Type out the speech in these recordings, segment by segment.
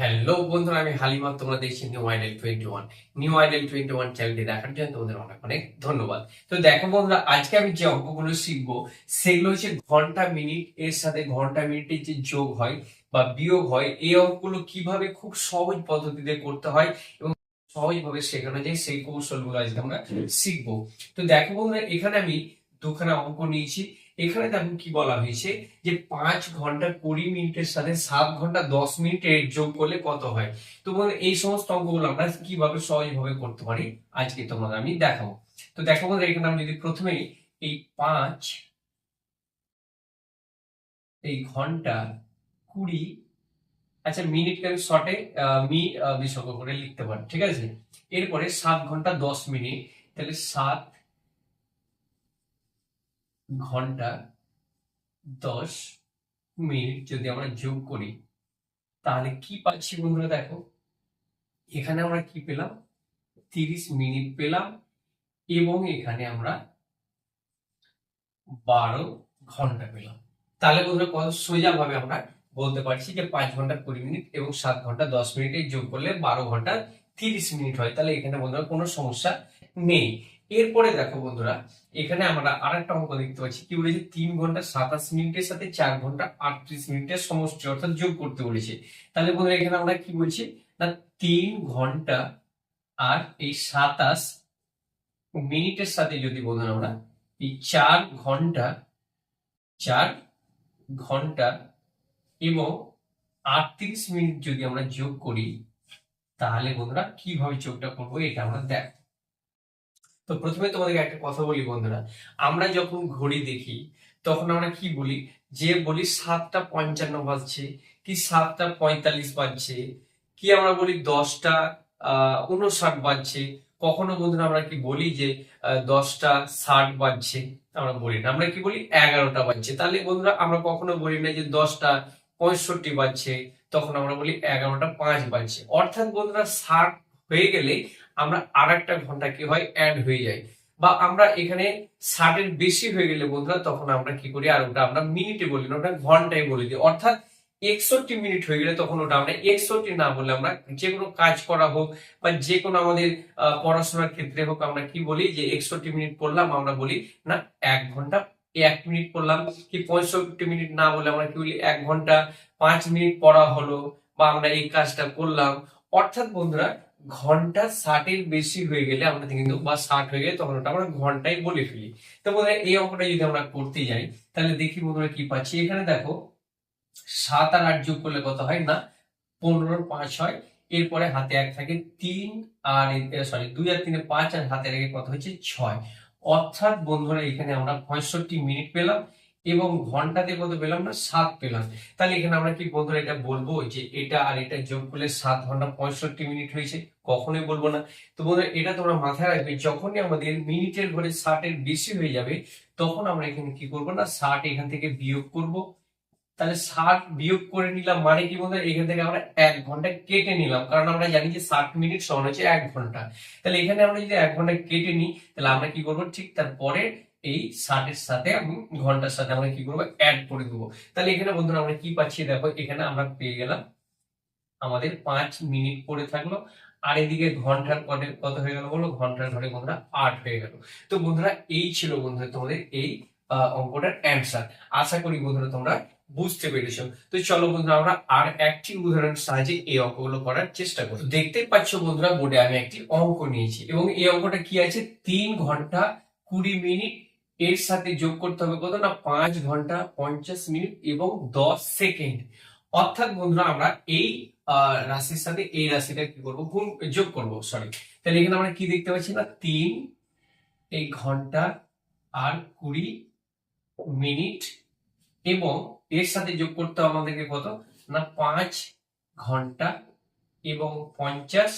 Hello বন্ধুরা, আমি হালিমা, তোমরা দেখছি new idol twenty one new idol twenty one চ্যানেলটি দেখার জন্য তোমাদের অনেক অনেক ধন্যবাদ। তো দেখো বন্ধুরা, আজকে আমি যে অঙ্কগুলো শিখব, সেগুলো হচ্ছে ঘণ্টা মিনিট, এর সাথে ঘণ্টা মিনিটের যে যোগ হয় বা বিয়োগ হয়, এই অঙ্কগুলো কীভাবে খুব সহজ পদ্ধতিতে করতে হয় এবং সহজভাবে শেখানো যায়, সেই কৌশলগুলো আজকে আমরা শিখব। তো দেখো বন্ধুরা, এখানে আমি দুখানা অঙ্ক নিয়েছি। এখানে দেখো কি বলা হয়েছে যে পাঁচ ঘণ্টা কুড়ি মিনিটের সাথে সাত ঘণ্টা দশ মিনিটের যোগ করলে কত হয়? তো এই সমস্ত অঙ্কগুলো আমরা কীভাবে সহজভাবে করতে পারি? আজকে তোমাদের আমি দেখাবো। তো দেখো বন্ধুরা, এখানে আমি যদি প্রথমেই এই পাঁচ, এই ঘণ্টা কুড়ি আচ্ছা মিনিটকে আমি শর্টে মি বিসর্গ করে লিখতে পারি, ঠিক আছে? এরপরে সাত ঘণ্টা দশ মিনিট, তাহলে সাত ঘণ্টা দশ মিনিট যদি আমরা যোগ করি, তাহলে কি পাচ্ছি বন্ধুরা দেখো? এখানে আমরা কি পেলাম? তিরিশ মিনিট পেলাম এবং এখানে আমরা বারো ঘণ্টা পেলাম। তাহলে বন্ধুরা কত সোজা ভাবে আমরা বলতে পারছি যে পাঁচ ঘণ্টা কুড়ি মিনিট এবং সাত ঘণ্টা দশ মিনিটে যোগ করলে বারো ঘণ্টা তিরিশ মিনিট হয়। তাহলে এখানে বন্ধুরা কোনো সমস্যা নেই। এরপরে দেখো বন্ধুরা, এখানে আমরা আরেকটা অঙ্ক দেখতে পাচ্ছি। কি বলেছে? তিন ঘণ্টা সাতাশ মিনিটের সাথে চার ঘণ্টা আটত্রিশ মিনিটের সমষ্টি অর্থাৎ যোগ করতে বলেছে। তাহলে বন্ধুরা, এখানে আমরা কি বলছি? না, তিন ঘণ্টা আর এই সাতাশ মিনিটের সাথে যদি বন্ধুরা আমরা, এই চার ঘণ্টা চার ঘণ্টা এবং আটত্রিশ মিনিট যদি আমরা যোগ করি, তাহলে বন্ধুরা, কীভাবে যোগটা করব এটা আমরা দেখ তো প্রথমে তোমাদেরকে একটা কথা বলি, বন্ধুরা। আমরা যখন ঘড়ি দেখি, তখন আমরা কি বলি? যে বলি, সাতটা পঞ্চান্ন বাজছে। কি, সাতটা পঁয়তাল্লিশ বাজছে? কি আমরা বলি, দশটা আহ উনষাট বাজছে? কখনো, বন্ধুরা, আমরা কি বলি যে দশটা ষাট বাজছে? আমরা বলি না। আমরা কি বলি, এগারোটা বাজছে। তাহলে, বন্ধুরা, আমরা কখনো বলি না যে, দশটা পঁয়ষট্টি বাজছে। তখন আমরা বলি, এগারোটা পাঁচ বাজছে। অর্থাৎ, বন্ধুরা, ষাট হয়ে গেলে আমরা আর একটা ঘণ্টা কি হয় অ্যাড হয়ে যায়। বা আমরা এখানে ষাটের বেশি হয়ে গেলে বন্ধুরা, তখন আমরা কি করি, আর ওটা আমরা মিনিটে বলি না, ওটা ঘন্টায় বলে দিই। অর্থাৎ একষট্টি মিনিট হয়ে গেলে তখন ওটা আমরা একষট্টি না বলে আমরা যে কোনো কাজ করা হোক বা যে কোনো আমাদের পড়াশোনার ক্ষেত্রে হোক আমরা কি বলি, যে একষট্টি মিনিট পড়লাম, আমরা বলি, না, এক ঘণ্টা, এক মিনিট পড়লাম। কি পঁয়ষট্টি মিনিট না বলে আমরা কি বলি, এক ঘণ্টা, পাঁচ মিনিট পড়া হলো বা আমরা এই কাজটা করলাম। অর্থাৎ বন্ধুরা ঘণ্টা ষাটের বেশি হয়ে গেলে আমরা কিন্তু বা ষাট হয়ে গেলে তখন ওটা আমরা ঘন্টায় বলে ফেলি। তো বন্ধুরা এই অঙ্কটা যদি আমরা করতে যাই, তাহলে দেখি বন্ধুরা কি পাচ্ছি। এখানে দেখো, সাত আর আট যোগ করলে কত হয় না? পনেরো পাঁচ হয়। এরপরে হাতে এক থাকে তিন আর সরি দুই আর তিনে পাঁচ আর হাতে রেখে কত হচ্ছে ছয়। অর্থাৎ বন্ধুরা এখানে আমরা পঁয়ষট্টি মিনিট পেলাম। এবং ঘন্টাতে কত পেলাম না, সাত পেলাম। তাহলে এখানে আমরা কি বন্ধুরা এটা বলব যে এটা আর এটা যোগ করলে সাত ঘণ্টা পঁয়ষট্টি মিনিট হয়েছে, কখনোই বলব না। তো বন্ধুরা, এটা তোমরা মাথায় রাখবে, যখনই আমাদের মিনিটের ঘরে ষাটের বেশি হয়ে যাবে, তখন আমরা এখানে কি করব না, ষাট এখান থেকে বিয়োগ করব। তাহলে ষাট বিয়োগ করে নিলাম মানে কি বন্ধুরা, এখান থেকে আমরা এক ঘণ্টা কেটে নিলাম, কারণ আমরা জানি যে ষাট মিনিট সমান হচ্ছে এক ঘণ্টা। তাহলে এখানে আমরা যদি এক ঘণ্টা কেটে নিই, তাহলে আমরা কি করব, ঠিক তারপরে এই ষাটের সাথে ঘণ্টার সাথে আমরা কি করব? অ্যাড করে দেবো। তাহলে এখানে বন্ধুরা আমরা কি পাচ্ছি? দেখো, এখানে আমরা পেয়ে গেলাম। আমাদের পাঁচ মিনিট পড়ে থাকল। আর এদিকে ঘণ্টার পরে কত হয়ে গেল বলো? ঘণ্টার ঘরে বন্ধুরা আট হয়ে গেল। তো বন্ধুরা, এই ছিল বন্ধুরা তোমাদের এই অঙ্কটার অ্যান্সার আশা করি বন্ধুরা তোমরা বুঝতে পেরেছ। তো চলো বন্ধুরা, আমরা আর একটি উদাহরণের সাহায্যে এই অঙ্কগুলো করার চেষ্টা করি। দেখতেই পাচ্ছ বন্ধুরা, বোর্ডে আমি একটি অঙ্ক নিয়েছি এবং এই অঙ্কটা কি আছে? তিন ঘণ্টা কুড়ি মিনিট এর সাথে যোগ করতে হবে কত? না, পাঁচ ঘণ্টা পঞ্চাশ মিনিট এবং দশ সেকেন্ড। অর্থাৎ বন্ধুরা, আমরা এই রাশির সাথে এই রাশিটা কি করব? গুণ, যোগ করব সরি তাহলে এখানে আমরা কি দেখতে পাচ্ছি না? তিন, এই ঘণ্টা আর কুড়ি মিনিট এবং এর সাথে যোগ করতে হবে আমাদেরকে কত? না, পাঁচ ঘণ্টা এবং পঞ্চাশ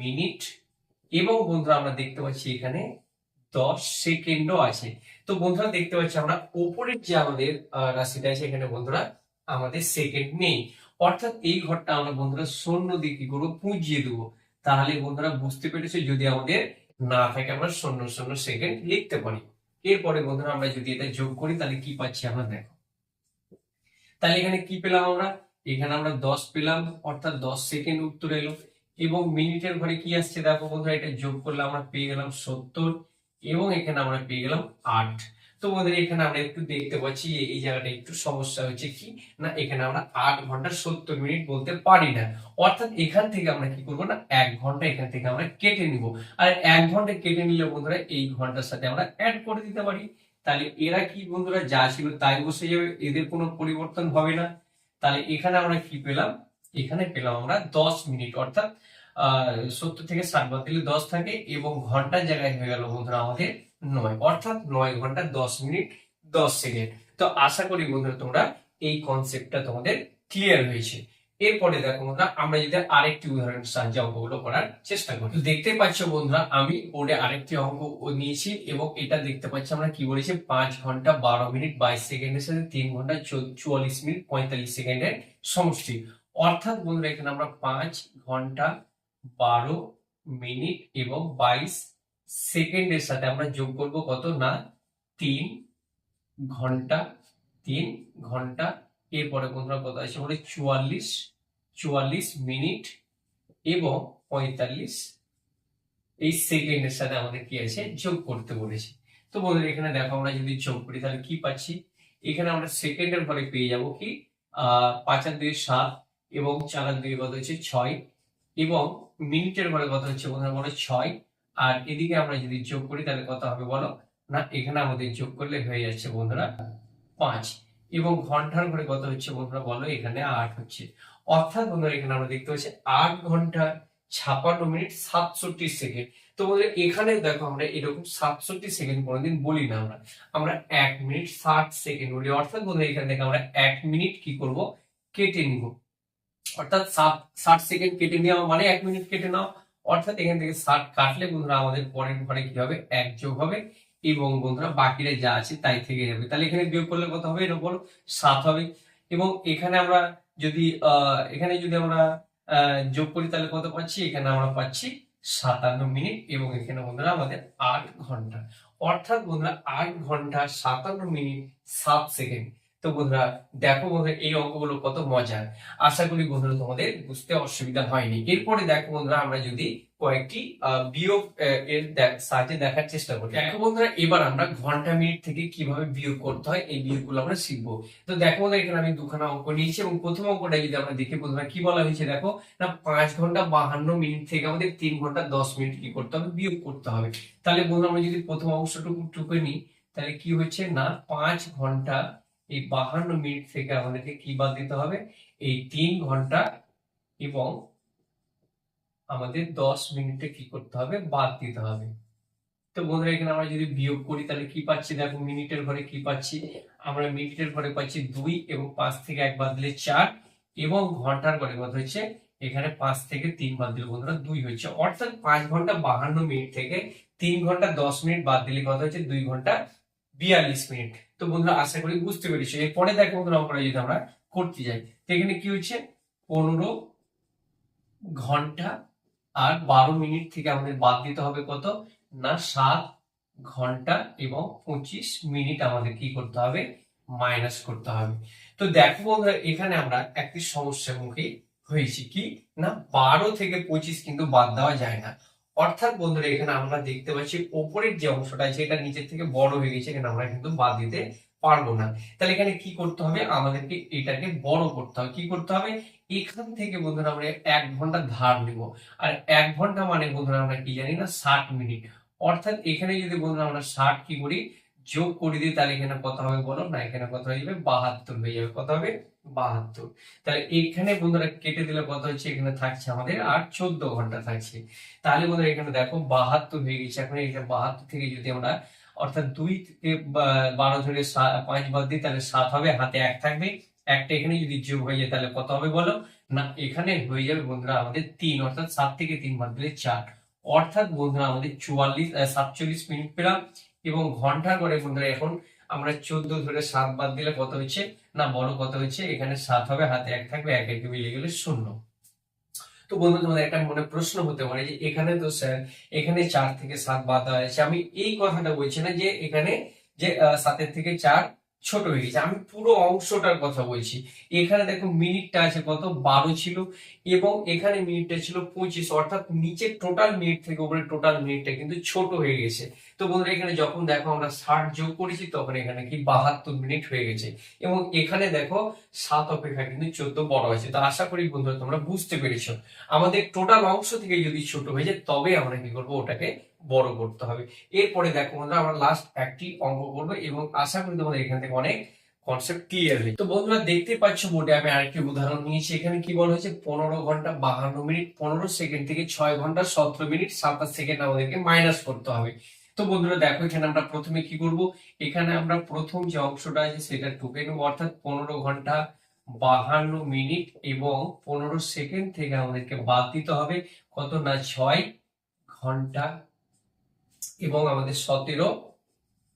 মিনিট এবং বন্ধুরা, আমরা দেখতে পাচ্ছি এখানে দশ সেকেন্ডও আছে। তো বন্ধুরা দেখতে পাচ্ছি আমরা ওপরের যে আমাদের রাশিটা আছে এখানে বন্ধুরা, আমাদের সেকেন্ড নেই। অর্থাৎ এই ঘরটা আমরা বন্ধুরা শূন্য দিয়ে কি করব পুঁজিয়ে দেবো। তাহলে বন্ধুরা বুঝতে পেরেছে যদি আমাদের না থাকে আমরা শূন্য শূন্য সেকেন্ড লিখতে পারি। এরপরে বন্ধুরা আমরা যদি এটা যোগ করি তাহলে কি পাচ্ছি আমরা দেখো। তাহলে এখানে কি পেলাম আমরা? এখানে আমরা দশ পেলাম, অর্থাৎ দশ সেকেন্ড উত্তর এলো। এবং মিনিটের ঘরে কি আসছে দেখো বন্ধুরা, এটা যোগ করলে আমরা পেয়ে গেলাম সত্তর। এবং এখানে আমরা পেয়ে গেলাম আট। তো বন্ধুরা এখানে আমরা একটু দেখতে পাচ্ছি এই জায়গাটা একটু সমস্যা হচ্ছে কি? না, এখানে আমরা আট ঘণ্টা সত্তর মিনিট বলতে পারি না। অর্থাৎ এখান থেকে আমরা কি করব না, এক ঘণ্টা এখান থেকে আমরা কেটে নিব। আর এক ঘণ্টা কেটে নিলে বন্ধুরা এই ঘণ্টার সাথে আমরা অ্যাড করে দিতে পারি। তাহলে এরা কি বন্ধুরা, যা ছিল তাই বসে যাবে, এদের কোনো পরিবর্তন হবে না। তাহলে এখানে আমরা কি পেলাম? এখানে পেলাম আমরা দশ মিনিট। অর্থাৎ সত্তর থেকে ষাট বাদ দিলে দশ থাকে এবং ঘণ্টার জায়গায় হয়ে গেল বন্ধুরা আমাদের নয়। অর্থাৎ নয় ঘণ্টা দশ মিনিট দশ সেকেন্ড। তো আশা করি বন্ধুরা তোমরা এই কনসেপ্টটা তোমাদের ক্লিয়ার হয়েছে। এরপরে দেখো বন্ধুরা, আমরা যদি আরেকটি উদাহরণের সাহায্যে অঙ্কগুলো করার চেষ্টা করি। দেখতে পাচ্ছ বন্ধুরা, আমি বোর্ডে আরেকটি অঙ্ক নিয়েছি এবং এটা দেখতে পাচ্ছি আমরা কি বলেছি, পাঁচ ঘণ্টা বারো মিনিট বাইশ সেকেন্ডের সাথে তিন ঘণ্টা চুয়াল্লিশ মিনিট পঁয়তাল্লিশ সেকেন্ডের সমষ্টি। অর্থাৎ বন্ধুরা এখানে আমরা পাঁচ ঘণ্টা বারো মিনিট এবং বাইশ সেকেন্ডের সাথে আমরা যোগ করব কত? না, তিন ঘণ্টা তিন ঘণ্টা। এরপরে বন্ধুরা কত আছে বলে চুয়াল্লিশ চুয়াল্লিশ মিনিট এবং পঁয়তাল্লিশ। এই সেকেন্ডের সাথে আমাদের কি আছে? যোগ করতে বলেছে। তো বন্ধুরা, এখানে দেখো আমরা যদি যোগ করি, তাহলে কি পাচ্ছি? এখানে আমরা সেকেন্ডের ঘরে পেয়ে যাব কি? আহ, পাঁচ আর দুই সাত এবং চার আর দুই কত হচ্ছে? ছয় এবং মিনিটের ঘরে কত হচ্ছে বন্ধুরা বলো ছয়। আর এদিকে আমরা যদি যোগ করি, তাহলে কত হবে বলো? না, এখানে আমাদের যোগ করলে হয়ে যাচ্ছে বন্ধুরা পাঁচ। এবং ঘণ্টার ঘরে কত হচ্ছে বন্ধুরা বলো? এখানে আট হচ্ছে। অর্থাৎ বন্ধুরা, এখানে আমরা দেখতে পাচ্ছি আট ঘণ্টা ছাপান্ন মিনিট সাতষট্টি সেকেন্ড। তো বন্ধুরা, এখানে দেখো আমরা এরকম সাতষট্টি সেকেন্ড কোনোদিন বলি না আমরা। আমরা এক মিনিট ষাট সেকেন্ড বলি। অর্থাৎ বন্ধুরা, এখান থেকে আমরা এক মিনিট কি করব? কেটে নিব। অর্থাৎ ষাট ষাট সেকেন্ড কেটে নেওয়া মানে এক মিনিট কেটে নাও। অর্থাৎ এখান থেকে ষাট কাটলে বন্ধুরা আমাদের পরের ঘরে কি হবে? এক যোগ হবে। এবং বন্ধুরা বাকিরা যা আছে তাই থেকে যাবে। তাহলে এখানে বিয়োগ করলে কত হবে? বলো, সাত হবে। এবং এখানে আমরা যদি এখানে যদি আমরা যোগ করি তাহলে কত পাচ্ছি? এখানে আমরা পাচ্ছি সাতান্ন মিনিট। এবং এখানে বন্ধুরা আমাদের আট ঘণ্টা। অর্থাৎ বন্ধুরা আট ঘণ্টা সাতান্ন মিনিট, সাত সেকেন্ড তো বন্ধুরা, দেখো বন্ধুরা, এই অঙ্কগুলো কত মজার। আশা করি বন্ধুরা তোমাদের বুঝতে অসুবিধা হয়নি। এরপরে দেখো বন্ধুরা, আমরা যদি কয়েকটি বিয়োগ এর সাহায্যে দেখার চেষ্টা করি। দেখো বন্ধুরা, এবার আমরা ঘণ্টা মিনিট থেকে কীভাবে বিয়োগ করতে হয়, এই বিয়োগগুলো আমরা শিখব। তো দেখো বন্ধুরা, এখানে আমি দুখানা অঙ্ক নিয়েছি এবং প্রথম অঙ্কটা যদি আমরা দেখি বন্ধুরা, কি বলা হয়েছে দেখো? না, পাঁচ ঘণ্টা বাহান্ন মিনিট থেকে আমাদের তিন ঘণ্টা দশ মিনিট কি করতে হবে? বিয়োগ করতে হবে। তাহলে বন্ধুরা, আমরা যদি প্রথম অংশটুকু টুকে নিই, তাহলে কি হচ্ছে? না, পাঁচ ঘণ্টা এই বাহান্ন মিনিট থেকে আমাদেরকে কি বাদ দিতে হবে? এই তিন ঘণ্টা এবং আমাদের দশ মিনিটে কি করতে হবে? বাদ দিতে হবে। তো বন্ধুরা, এখানে আমরা যদি বিয়োগ করি, তাহলে কি পাচ্ছি? দেখো, মিনিটের ঘরে কি পাচ্ছি? আমরা মিনিটের ঘরে পাচ্ছি দুই এবং পাঁচ থেকে এক বাদ দিলে চার এবং ঘণ্টার ঘরে কত হচ্ছে এখানে পাঁচ থেকে তিন বাদ দিলে বন্ধুরা দুই হচ্ছে অর্থাৎ পাঁচ ঘণ্টা বাহান্ন মিনিট থেকে তিন ঘণ্টা দশ মিনিট বাদ দিলে কত হচ্ছে দুই ঘণ্টা বিয়াল্লিশ মিনিট। তো বন্ধুরা আশা করি বুঝতে পেরেছি। এরপরে দেখো বন্ধুরা অঙ্কটা যদি আমরা করতে যাই, তো এখানে কি হচ্ছে পনেরো ঘণ্টা আর বারো মিনিট থেকে আমাদের বাদ দিতে হবে কত? না, সাত ঘণ্টা এবং পঁচিশ মিনিট আমাদের কি করতে হবে? মাইনাস করতে হবে। তো দেখো বন্ধুরা, এখানে আমরা একটি সমস্যার মুখে হয়েছি। কি? না, বারো থেকে পঁচিশ কিন্তু বাদ দেওয়া যায় না। অর্থাৎ বন্ধুরা, এখানে আমরা দেখতে পাচ্ছি ওপরের যে অংশটা আছে, এটা নিচের থেকে বড় হয়ে গেছে, এখানে আমরা কিন্তু বাদ দিতে পারব না। তাহলে এখানে কি করতে হবে? আমাদেরকে এটাকে বড় করতে হবে। কি করতে হবে? এখান থেকে বন্ধুরা, আমরা এক ঘণ্টা ধার নিব। আর এক ঘণ্টা মানে বন্ধুরা, আমরা কি জানি না, ষাট মিনিট। অর্থাৎ এখানে যদি বন্ধুরা আমরা ষাট কি করি যোগ করে দিই, তাহলে এখানে কত হবে বলো না, এখানে কত হয়ে যাবে? বাহাত্তর হয়ে যাবে। কত হবে? বাহাত্তর। তাহলে এখানে বন্ধুরা কেটে দিলে কত হচ্ছে? এখানে থাকছে আমাদের আর চোদ্দ ঘণ্টা থাকছে। তাহলে বন্ধুরা এখানে দেখো বাহাত্তর হয়ে গেছে। এখন এখানে বাহাত্তর থেকে যদি আমরা অর্থাৎ দুই থেকে বারো ধরে পাঁচ বাদ দিই, তাহলে সাত হবে, হাতে এক থাকবে। একটা এখানে যদি যোগ হয়ে যায়, তাহলে কত হবে বলো? না, এখানে হয়ে যাবে বন্ধুরা আমাদের তিন, অর্থাৎ সাত থেকে তিন বাদ দিলে চার। অর্থাৎ বন্ধুরা আমাদের চুয়াল্লিশ সাতচল্লিশ মিনিট পেলাম। এবং ঘণ্টা করে বন্ধুরা এখন আমরা চোদ্দ ধরে সাত বাদ দিলে কত হচ্ছে? না বড় কত হচ্ছে? এখানে সাত হবে, হাতে এক থাকবে, এক একে মিলে গেলে শূন্য। তো বন্ধু, তোমাদের একটা মনে প্রশ্ন হতে পারে যে এখানে তো স্যার, এখানে চার থেকে সাত বাদ দেওয়া হয়েছে। আমি এই কথাটা বলছি না যে এখানে যে সাতের থেকে চার ছোট হয়ে গেছে। আমি পুরো অংশটার কথা বলছি। এখানে দেখো মিনিটটা আছে কত? বারো ছিল এবং এখানে মিনিটটা ছিল পঁচিশ। অর্থাৎ নিচে টোটাল মিনিট থেকে উপরে টোটাল মিনিটটা কিন্তু ছোট হয়ে গেছে। তো বন্ধুরা, এখানে যখন দেখো আমরা ষাট যোগ করেছি, তখন এখানে কি বাহাত্তর মিনিট হয়ে গেছে। এবং এখানে দেখো সাত অপেক্ষা কিন্তু চোদ্দ বড় হয়েছে। তো আশা করি বন্ধুরা তোমরা বুঝতে পেরেছ। আমাদের টোটাল অংশ থেকে যদি ছোট হয়ে যায়, তবে আমরা কি করব? ওটাকে বড় করতে হবে। এরপরে দেখো বন্ধুরা, আমরা লাস্ট একটি অঙ্ক করব এবং আশা করি তোমাদের এখান থেকে অনেক কনসেপ্ট ক্লিয়ার হয়ে তো বন্ধুরা, দেখতে পাচ্ছ বোর্ডে আমি আরেকটি উদাহরণ নিয়েছি। এখানে কি বলা হয়েছে? পনেরো ঘণ্টা বাহান্ন মিনিট, পনেরো সেকেন্ড থেকে ছয় ঘণ্টা সতেরো মিনিট, সাতাশ সেকেন্ড আমাদেরকে মাইনাস করতে হবে। তো বন্ধুরা, দেখো এখানে আমরা প্রথমে কি করব? এখানে আমরা প্রথম যে অংশটা আছে সেটা টুকে নেব। অর্থাৎ পনেরো ঘণ্টা বাহান্ন মিনিট এবং পনেরো সেকেন্ড থেকে আমাদেরকে বাদ দিতে হবে। কত না? ছয় ঘণ্টা এবং আমাদের সতেরো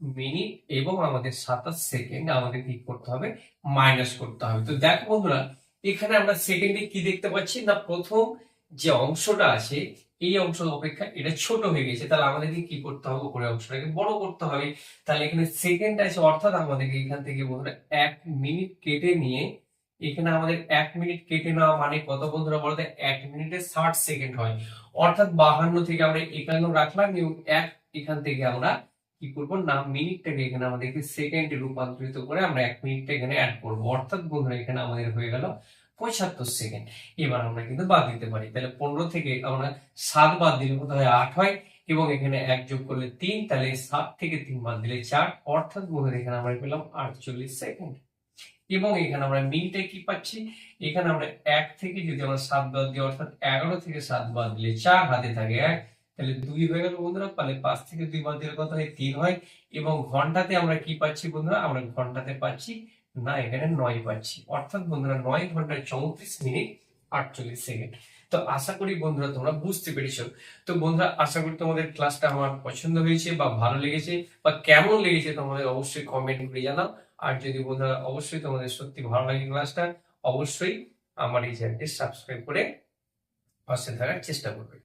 মিনিট এবং আমাদের সাতাশ সেকেন্ড আমাদের কি করতে হবে? মাইনাস করতে হবে। তো দেখো বন্ধুরা, এখানে আমরা সেকেন্ডে কি দেখতে পাচ্ছি? না, প্রথম যে অংশটা আছে, এই অংশ অপেক্ষা এটা ছোট হয়ে গেছে। তাহলে আমাদেরকে কি করতে হবে? উপরের অংশটাকে বড় করতে হবে। তাহলে এখানে সেকেন্ড আছে, অর্থাৎ আমাদেরকে এখান থেকে বন্ধুরা এক মিনিট কেটে নিয়ে, এখানে আমাদের এক মিনিট কেটে নেওয়া মানে কত বন্ধুরা বলতে? এক মিনিটে ষাট সেকেন্ড হয়। অর্থাৎ বাহান্ন থেকে আমরা একান্ন রাখলাম এবং এক এখান থেকে আমরা কি করব? না, মিনিটটাকে এখানে আমাদেরকে সেকেন্ডে রূপান্তরিত করে আমরা এক মিনিটটা এখানে অ্যাড করব। অর্থাৎ বন্ধুরা, এখানে আমাদের হয়ে গেল পঁচাত্তর সেকেন্ড এবার আমরা কিন্তু বাদ দিতে পারি। তাহলে পনেরো থেকে আমরা সাত বাদ দিলে কত হয়? আট হয়। এবং এখানে এক যোগ করলে তিন, তাহলে সাত থেকে তিন বাদ দিলে চার। অর্থাৎ বন্ধুরা, এখানে আমরা পেলাম আটচল্লিশ সেকেন্ড এবং এখানে আমরা মিনিটে কি পাচ্ছি? এখানে আমরা এক থেকে যদি আমরা সাত বাদ দিই, অর্থাৎ এগারো থেকে সাত বাদ দিলে চার, হাতে থাকে এক। তাহলে দুই হয়ে গেল বন্ধুরা, তাহলে পাঁচ থেকে দুই বাদ দিলে কত হয় তিন হয়, এবং ঘন্টাতে আমরা কি পাচ্ছি বন্ধুরা? আমরা ঘন্টাতে পাচ্ছি না, এখানে নয় পাচ্ছি। অর্থাৎ বন্ধুরা, নয় ঘন্টায় চৌত্রিশ মিনিট আটচল্লিশ সেকেন্ড। তো আশা করি বন্ধুরা তোমরা বুঝতে পেরেছ। তো বন্ধুরা, আশা করি তোমাদের ক্লাসটা আমার পছন্দ হয়েছে বা ভালো লেগেছে বা কেমন লেগেছে তোমাদের অবশ্যই কমেন্ট করে জানাও। আর যদি বন্ধুরা অবশ্যই তোমাদের সত্যি ভালো লাগে ক্লাসটা, অবশ্যই আমার এই চ্যানেলটি সাবস্ক্রাইব করে পাশে থাকার চেষ্টা করবে।